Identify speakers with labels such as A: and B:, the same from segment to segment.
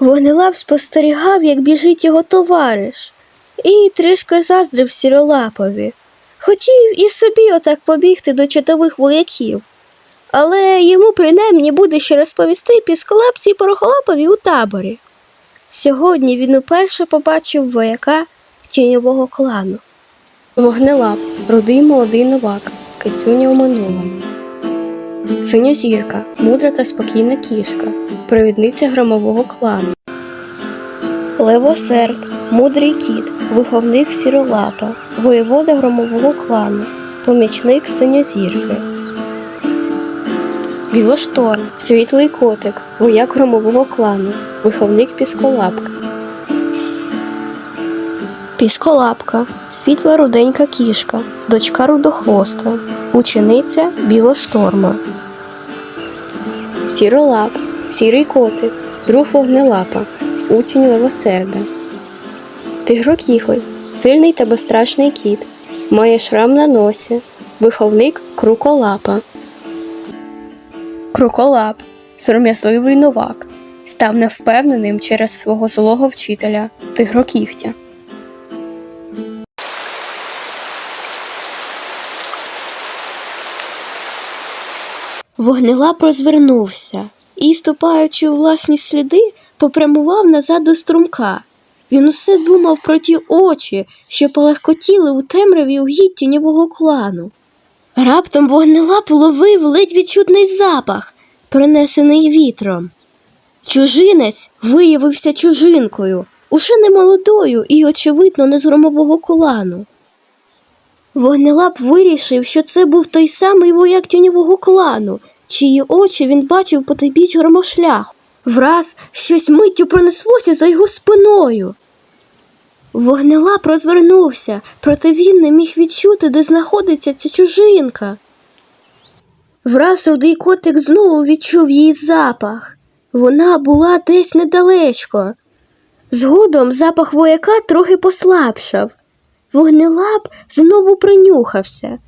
A: Вогнелап спостерігав, як біжить його товариш, і трішки заздрив сіролапові. Хотів і собі отак побігти до чотових вояків. Але йому принаймні буде що розповісти пісколапці і порохолапові у таборі. Сьогодні він уперше побачив вояка тіньового клану. Вогнелап, рудий молодий новак, кицюня у минулому. Синя зірка, мудра та спокійна кішка, провідниця громового клану. Левосерд, мудрий кіт, виховник сіролапа, воєвода громового клану, помічник синьозірки. Білошторм, світлий котик, вояк громового клану, виховник пісколапка. Пісколапка, світла руденька кішка, дочка рудохвоста, учениця білошторма. Сіролап, сірий котик, друг вогнелапа, учень левосерда. Тигрокіхоль, сильний та безстрашний кіт, має шрам на носі, виховник круколапа. Круколап, сором'язливий новак, став невпевненим через свого злого вчителя тигрокігтя. Вогнелап розвернувся і, ступаючи у власні сліди, попрямував назад до струмка. Він усе думав про ті очі, що полегкотіли у темряві угідь тіньового клану. Раптом вогнелап уловив ледь відчутний запах, принесений вітром. Чужинець виявився чужинкою, уже не молодою і, очевидно, не з громового клану. Вогнелап вирішив, що це був той самий вояк тіньового клану, чиї очі він бачив по той біч громошляху. Враз щось миттю пронеслося за його спиною. Вогнелап розвернувся, проте він не міг відчути, де знаходиться ця чужинка. Враз рудий котик знову відчув її запах. Вона була десь недалечко. Згодом запах вояка трохи послабшав. Вогнелап знову принюхався.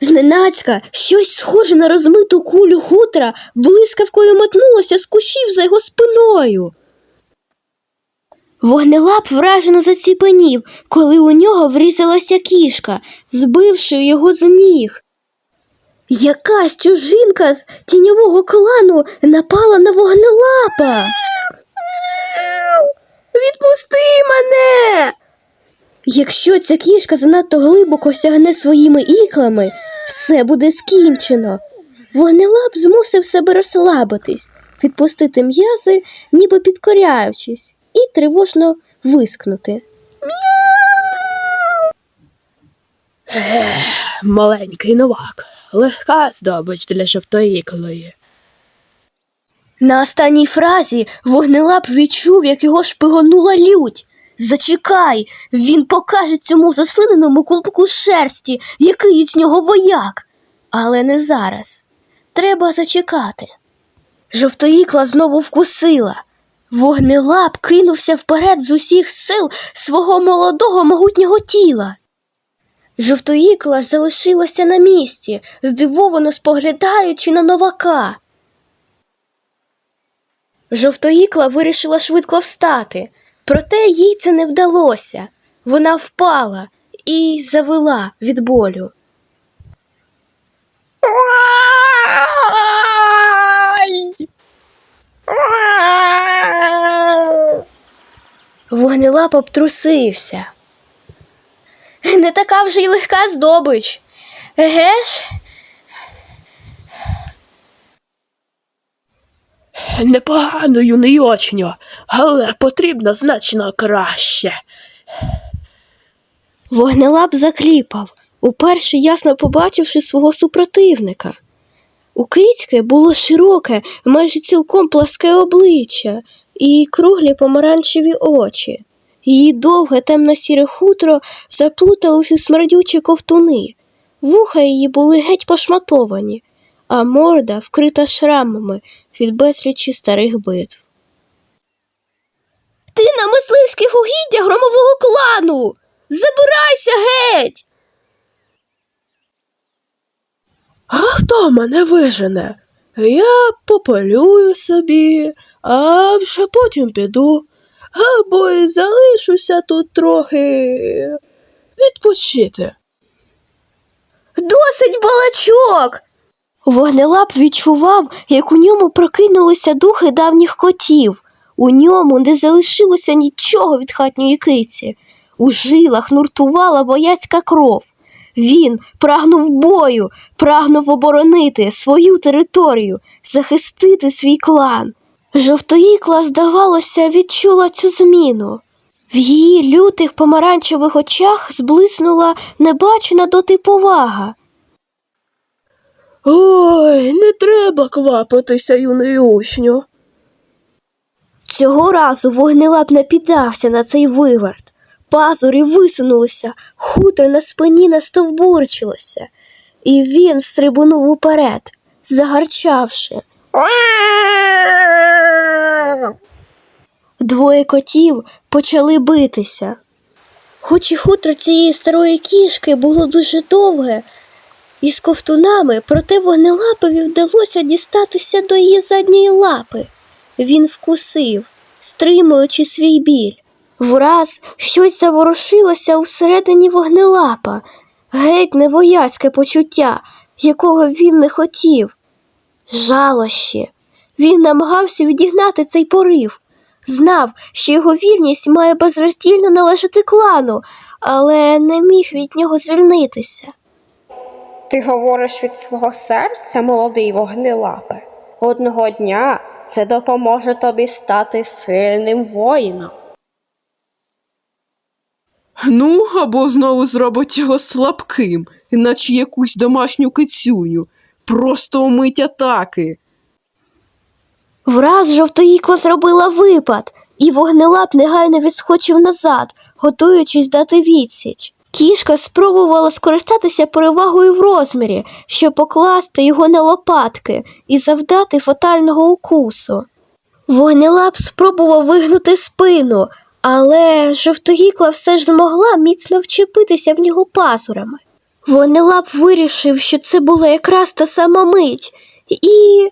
A: Зненацька щось схоже на розмиту кулю хутра блискавкою метнулося з кущів за його спиною. Вогнелап вражено заціпенів, коли у нього врізалася кішка, збивши його з ніг. Якась чужинка з тіньового клану напала на вогнелапа. Відпусти мене. Якщо ця кішка занадто глибоко сягне своїми іклами, все буде скінчено. Вогнелап змусив себе розслабитись, відпустити м'язи, ніби підкоряючись, і тривожно вискнути.
B: Маленький новак, легка здобич для жовтоїклої.
A: На останній фразі вогнелап відчув, як його шпигонула лють. Зачекай, він покаже цьому заслиненому клубку шерсті, який із нього вояк. Але не зараз. Треба зачекати. Жовтоїкла знову вкусила. Вогнелап кинувся вперед з усіх сил свого молодого могутнього тіла. Жовтоїкла залишилася на місці, здивовано споглядаючи на новака. Жовтоїкла вирішила швидко встати, проте їй це не вдалося. Вона впала і завила від болю. Вогнелап обтрусився. Не така вже й легка здобич. Еге ж?
B: Непогано, юний очню, але потрібно значно краще.
A: Вогнелап закліпав, уперше ясно побачивши свого супротивника. У кицьки було широке, майже цілком пласке обличчя і круглі помаранчеві очі. Її довге темно-сіре хутро заплуталось у смердючі ковтуни. Вуха її були геть пошматовані, а морда вкрита шрамами від безлічі старих битв. Ти на мисливських угіддях громового клану! Забирайся геть!
B: А хто мене вижене? Я попалюю собі, а вже потім піду. Або й залишуся тут трохи відпочити.
A: Досить балачок. Вогнелап відчував, як у ньому прокинулися духи давніх котів. У ньому не залишилося нічого від хатньої киці. У жилах нуртувала вояцька кров. Він прагнув бою, прагнув оборонити свою територію, захистити свій клан. Жовтоїкла, здавалося, відчула цю зміну. В її лютих помаранчевих очах зблиснула небачена доти повага.
B: Ой, не треба квапитися, юний учню.
A: Цього разу вогнелап не піддався на цей виверт. Пазурі висунулися, хутро на спині настовбурчилося, і він стрибунув уперед, загарчавши. Двоє котів почали битися. Хоч і хутро цієї старої кішки було дуже довге, і з ковтунами, проте вогнелапові вдалося дістатися до її задньої лапи. Він вкусив, стримуючи свій біль. Враз щось заворушилося всередині вогнелапа, геть невояцьке почуття, якого він не хотів. Жалощі. Він намагався відігнати цей порив. Знав, що його вірність має безроздільно належати клану, але не міг від нього звільнитися.
C: Ти говориш від свого серця, молодий вогнелапе. Одного дня це допоможе тобі стати сильним воїном.
D: Ну, або знову зробить його слабким, іначе якусь домашню кицюню. Просто умить атаки.
A: Враз жовтоїкла зробила випад, і вогнелап негайно відскочив назад, готуючись дати відсіч. Кішка спробувала скористатися перевагою в розмірі, щоб покласти його на лопатки і завдати фатального укусу. Вогнелап спробував вигнути спину, але жовтогікла все ж змогла міцно вчепитися в нього пазурами. Вогнелап вирішив, що це була якраз та сама мить, і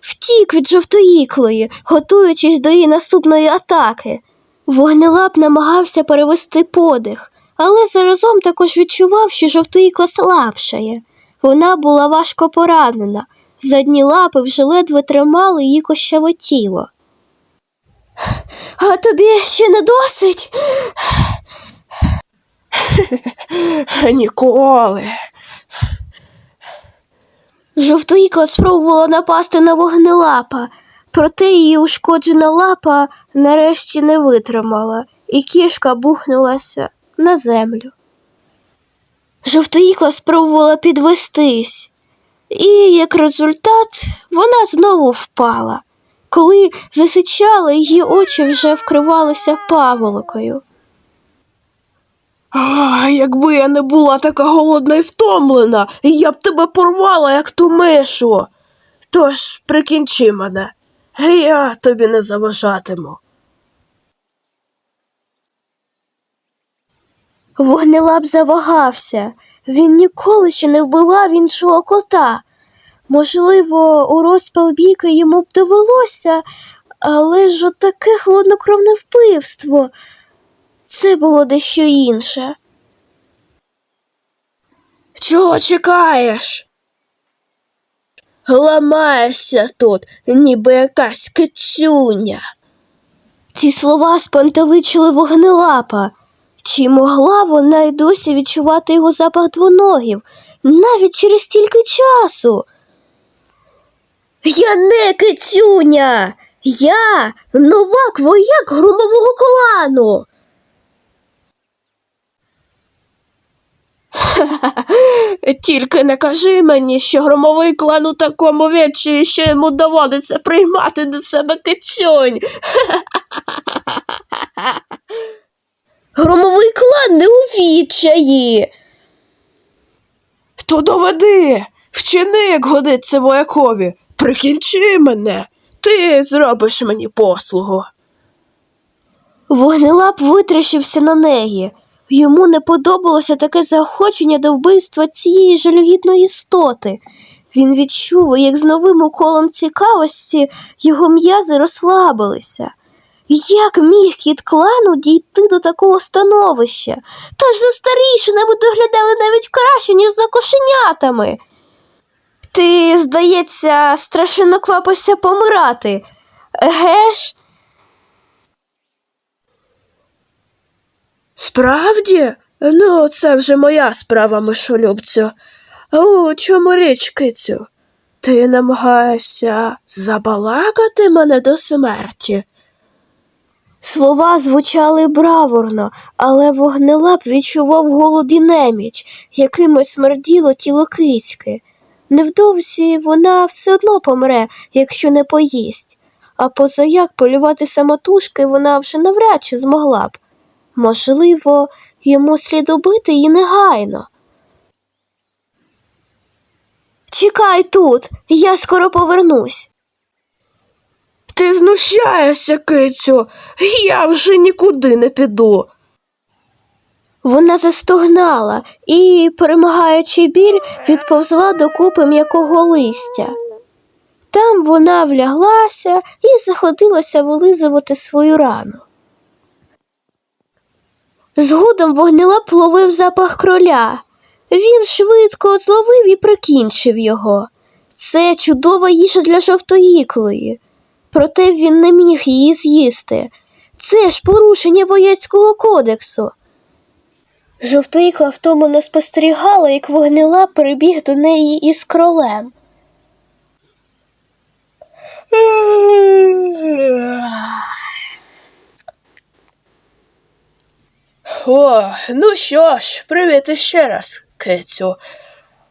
A: втік від жовтоїклої, готуючись до її наступної атаки. Вогнелап намагався перевести подих, але заразом також відчував, що жовтоїкла слабшає. Вона була важко поранена, задні лапи вже ледве тримали її кощаве тіло. А тобі ще не досить?
B: Ніколи.
A: Жовтоїкла спробувала напасти на вогнелапа, проте її ушкоджена лапа нарешті не витримала, і кішка бухнулася на землю. Спробувала підвестись, і, як результат, вона знову впала. Коли засичала, її очі вже вкривалися паволокою.
B: А, якби я не була така голодна і втомлена, я б тебе порвала, як ту мишу. Тож прикінчи мене, я тобі не заважатиму.
A: Вогнелап завагався. Він ніколи ще не вбивав іншого кота. Можливо, у розпал бійки йому б довелося, але ж отаке хладнокровне вбивство. Це було дещо інше.
B: Чого чекаєш? Ламаєшся тут, ніби якась кицюня.
A: Ці слова спантеличили вогнелапа. Чи могла вона й досі відчувати його запах двоногів навіть через стільки часу? Я не кицюня, я новак вояк громового клану.
B: Тільки не кажи мені, що громовий клан у такому відчаї, що йому доводиться приймати до себе кицюнь.
A: Громовий клан не у відчаї.
B: То доведи, вчини, як годиться воякові. Прикінчи мене, ти зробиш мені послугу.
A: Вогнелап витріщився на неї. Йому не подобалося таке заохочення до вбивства цієї жалюгідної істоти. Він відчув, як з новим уколом цікавості його м'язи розслабилися. Як міг кіт клану дійти до такого становища? Та ж за старішинами доглядали навіть краще, ніж за кошенятами. Ти, здається, страшенно квапишся помирати. Еге ж?
B: Справді? Ну, це вже моя справа, мишолюбцю. У чому річ, кицю? Ти намагаєшся забалакати мене до смерті?
A: Слова звучали браворно, але вогнелап відчував голод і неміч, якими смерділо тіло кицьки. Невдовзі вона все одно помре, якщо не поїсть, а позаяк полювати самотужки вона вже навряд чи змогла б. Можливо, йому слід убити її негайно. Чекай тут, я скоро повернусь.
B: Ти знущаєшся, кицю, я вже нікуди не піду.
A: Вона застогнала і, перемагаючи біль, відповзла до купи м'якого листя. Там вона вляглася і заходилася вилизувати свою рану. Згодом вогнелап ловив запах кроля. Він швидко зловив і прикінчив його. Це чудова їжа для жовтоїклої. Проте він не міг її з'їсти. Це ж порушення вояцького кодексу. Жовтоїкла втомлено спостерігала, як вогнела перебіг до неї із кролем.
B: О, ну що ж, привіт іще раз, кицю.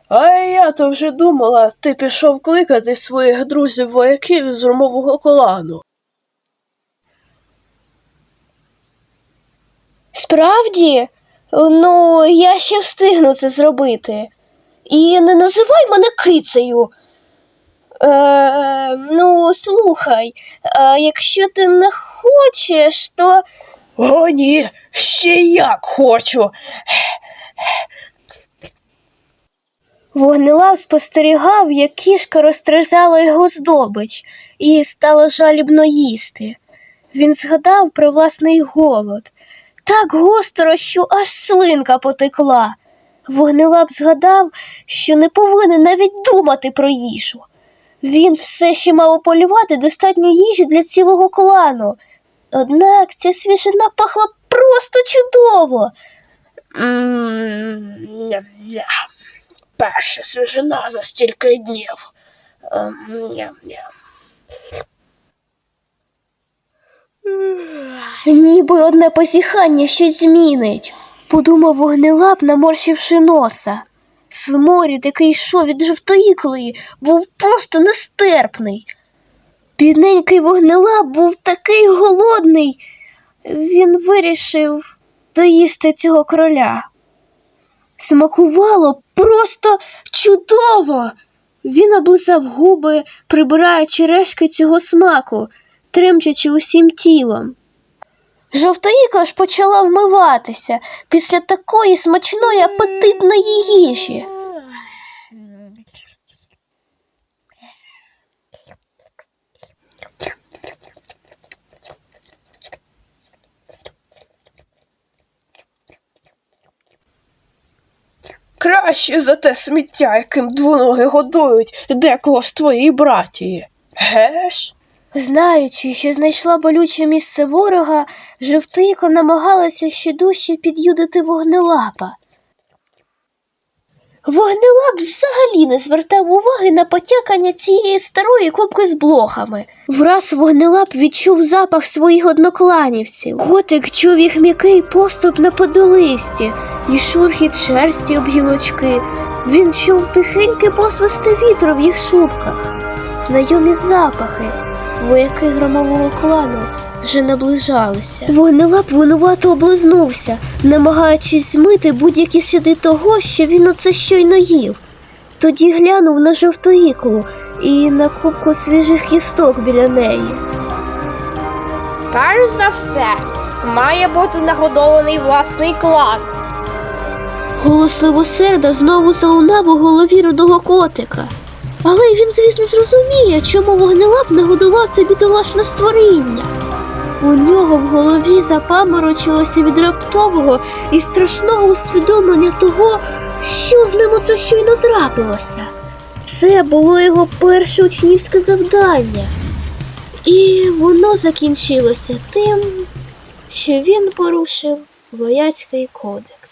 B: А я то вже думала, ти пішов кликати своїх друзів вояків із румового клану.
A: Справді, ну, я ще встигну це зробити. І не називай мене кицею. Е, ну, слухай, е, якщо ти не хочеш, то.
B: О, ні, ще як хочу.
A: Вогнелав спостерігав, як кішка розтризала його здобич і стала жалібно їсти. Він згадав про власний голод. Так гостро, що аж слинка потекла. Вогнелап згадав, що не повинен навіть думати про їжу. Він все ще мав ополювати достатньо їжі для цілого клану. Однак ця свіжина пахла просто чудово.
B: М, Ням-ням. Перша свіжина за стільки днів. Ем.
A: Ніби одне позіхання щось змінить, подумав вогнелап, наморщивши носа. Сморід, який йшов від жовтоїклої, був просто нестерпний. Бідненький вогнелап був такий голодний. Він вирішив доїсти цього кроля. Смакувало просто чудово. Він облизав губи, прибираючи решки цього смаку, тремтячи усім тілом. Жовтоїка ж почала вмиватися після такої смачної апетитної їжі.
B: Краще за те сміття, яким двоноги годують декого з твоєї братії. Геш?
A: Знаючи, що знайшла болюче місце ворога, жовтоїка намагалася ще дужче під'юдити вогнелапа. Вогнелап взагалі не звертав уваги на потякання цієї старої копки з блохами. Враз вогнелап відчув запах своїх однокланівців. Котик чув їх м'який поступ на подолисті і шурхіт шерсті об гілочки. Він чув тихенькі посвисти вітру в їх шубках, знайомі запахи, вояки громового клану вже наближалися. Вогнелап винувато облизнувся, намагаючись змити будь-які сліди того, що він оце щойно їв. Тоді глянув на жовтоїклу і на кубку свіжих кісток біля неї.
C: Перш за все, має бути нагодований власний клан.
A: Голос левосерда знову залунав у голові рудого котика. Але він, звісно, зрозуміє, чому вогнелап нагодував це бідолашне створіння. У нього в голові запаморочилося від раптового і страшного усвідомлення того, що з ним оце щойно трапилося. Це було його перше учнівське завдання, і воно закінчилося тим, що він порушив вояцький кодекс.